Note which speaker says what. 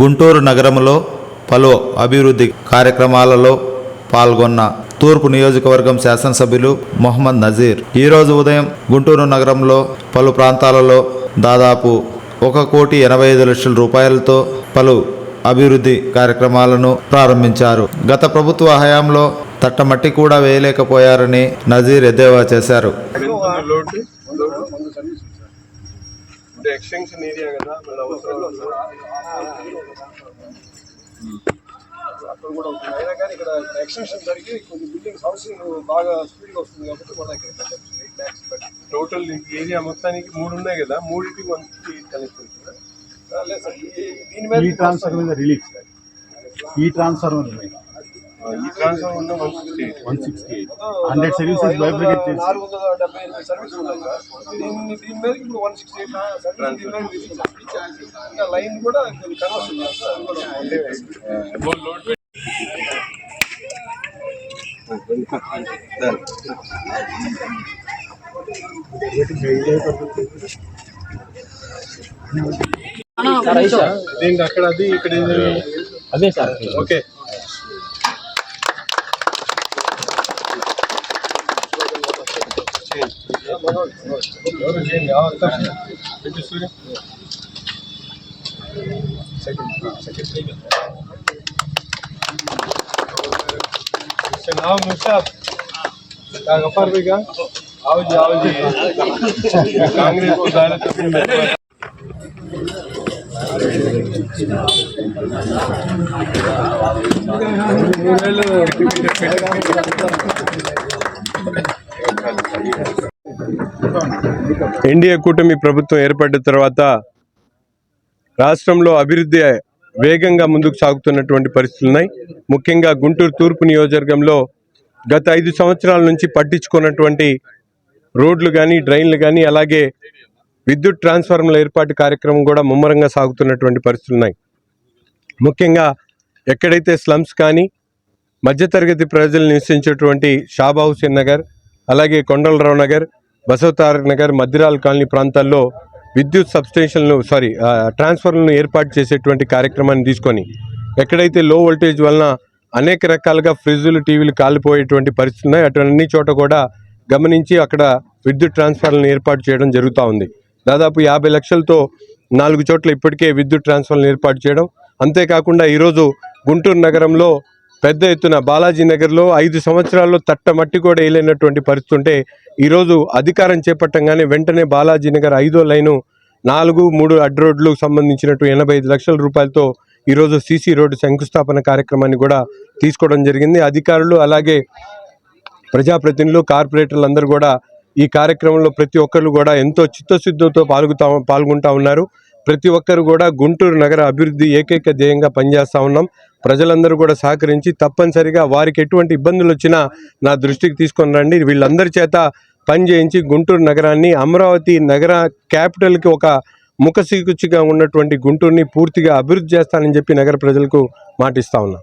Speaker 1: గుంటూరు నగరంలో పలు అభివృద్ధి కార్యక్రమాలలో పాల్గొన్న తూర్పు నియోజకవర్గం శాసనసభ్యులు మొహమ్మద్ నజీర్. ఈరోజు ఉదయం గుంటూరు నగరంలో పలు ప్రాంతాలలో దాదాపు ఒక కోటి ఎనభై ఐదు లక్షల రూపాయలతో పలు అభివృద్ధి కార్యక్రమాలను ప్రారంభించారు. గత ప్రభుత్వ హయాంలో తట్టమట్టి కూడా వేయలేకపోయారని నజీర్ ఎద్దేవా చేశారు.
Speaker 2: అంటే ఎక్స్టెన్షన్ ఏరియా కదా అవసరం
Speaker 3: అక్కడ కూడా ఉంటుంది. అయినా కానీ ఇక్కడ ఎక్స్టెన్షన్ జరిగి కొన్ని బిల్డింగ్స్ హౌసింగ్ బాగా స్పీడ్గా వస్తుంది కాబట్టి మన ఇక్కడ ఎయిట్ ల్యాక్స్
Speaker 2: టోటల్ ఏరియా మొత్తానికి మూడు ఉన్నాయి కదా మూడింటికి వన్ ఫిఫ్టీ కనెక్ట్ అవుతుంది?
Speaker 3: లేదు సార్ ఈ- దీని మీద
Speaker 4: ఈ ట్రాన్స్ఫర్ మీద రిలీఫ్ సార్ ఈ ట్రాన్స్ఫర్ మీద
Speaker 2: ఈ ఉన్న one sixty
Speaker 4: one sixty eight hundred services బైబ్రికేట్ చేసి
Speaker 3: నాలుగు వందల డెబ్బై ఎనిమిది సర్వీస్ ఉన్నాయి సార్ దీన్ని దీని మీద ఇప్పుడు వన్ సిక్స్టీ ఎయిట్ సర్వీస్ దీని మీద తీసుకుంటాం ఇంకా లైన్ కూడా కొన్ని కన్వర్షన్ చేస్తారు అది కూడా ఉంది.
Speaker 2: లోడ్ ఇంకా అక్కడ అది ఇక్కడ
Speaker 5: అదే సార్
Speaker 2: ఓకే नाम मुसाफ का भी का आओ जी आओ जी कांग्रेस को दायरे तक ఎన్డీఏ కూటమి ప్రభుత్వం ఏర్పడిన తర్వాత రాష్ట్రంలో అభివృద్ధి వేగంగా ముందుకు సాగుతున్నటువంటి పరిస్థితులు ఉన్నాయి. ముఖ్యంగా గుంటూరు తూర్పు నియోజకవర్గంలో గత ఐదు సంవత్సరాల నుంచి పట్టించుకున్నటువంటి రోడ్లు కానీ డ్రైన్లు కానీ అలాగే విద్యుత్ ట్రాన్స్ఫార్మర్ల ఏర్పాటు కార్యక్రమం కూడా ముమ్మరంగా సాగుతున్నటువంటి పరిస్థితులు ఉన్నాయి. ముఖ్యంగా ఎక్కడైతే స్లమ్స్ కానీ మధ్యతరగతి ప్రజలు నివసించేటువంటి షాబా హుసేన్ నగర్ అలాగే కొండలరావు నగర్ బసవతారక్ నగర్ మద్దిరాల్ కాలనీ ప్రాంతాల్లో విద్యుత్ సబ్స్టేషన్లు సారీ ట్రాన్స్ఫార్మర్లను ఏర్పాటు చేసేటువంటి కార్యక్రమాన్ని తీసుకొని ఎక్కడైతే లో వోల్టేజ్ వలన అనేక రకాలుగా ఫ్రిడ్జులు టీవీలు కాలిపోయేటువంటి పరిస్థితులు ఉన్నాయి అటువంటి చోట కూడా గమనించి అక్కడ విద్యుత్ ట్రాన్స్ఫార్మర్లను ఏర్పాటు చేయడం జరుగుతూ ఉంది. దాదాపు యాభై లక్షలతో నాలుగు చోట్ల ఇప్పటికే విద్యుత్ ట్రాన్స్ఫార్మర్లను ఏర్పాటు చేయడం. అంతేకాకుండా ఈరోజు గుంటూరు నగరంలో పెద్ద ఎత్తున బాలాజీ నగర్లో ఐదు సంవత్సరాల్లో తట్ట మట్టి కూడా వేయలేనటువంటి పరిస్థితి ఉంటే ఈరోజు అధికారం చేపట్టంగానే వెంటనే బాలాజీ నగర్ ఐదో లైను నాలుగు మూడు అడ్డు రోడ్లకు సంబంధించినట్టు ఎనభై ఐదు లక్షల రూపాయలతో ఈరోజు సీసీ రోడ్డు శంకుస్థాపన కార్యక్రమాన్ని కూడా తీసుకోవడం జరిగింది. అధికారులు అలాగే ప్రజాప్రతినిధులు కార్పొరేటర్లు అందరూ కూడా ఈ కార్యక్రమంలో ప్రతి ఒక్కరు కూడా ఎంతో చిత్తశుద్ధితో పాల్గొతా పాల్గొంటా ఉన్నారు. ప్రతి ఒక్కరు కూడా గుంటూరు నగర అభివృద్ధి ఏకైక ధ్యేయంగా పనిచేస్తూ ఉన్నాం. ప్రజలందరూ కూడా సహకరించి తప్పనిసరిగా వారికి ఎటువంటి ఇబ్బందులు వచ్చినా నా దృష్టికి తీసుకొని రండి. వీళ్ళందరి చేత పని చేయించి గుంటూరు నగరాన్ని అమరావతి నగర క్యాపిటల్కి ఒక ముఖసీకుచిగా ఉన్నటువంటి గుంటూరుని పూర్తిగా అభివృద్ధి చేస్తానని చెప్పి నగర ప్రజలకు మాటిస్తా ఉన్నాం.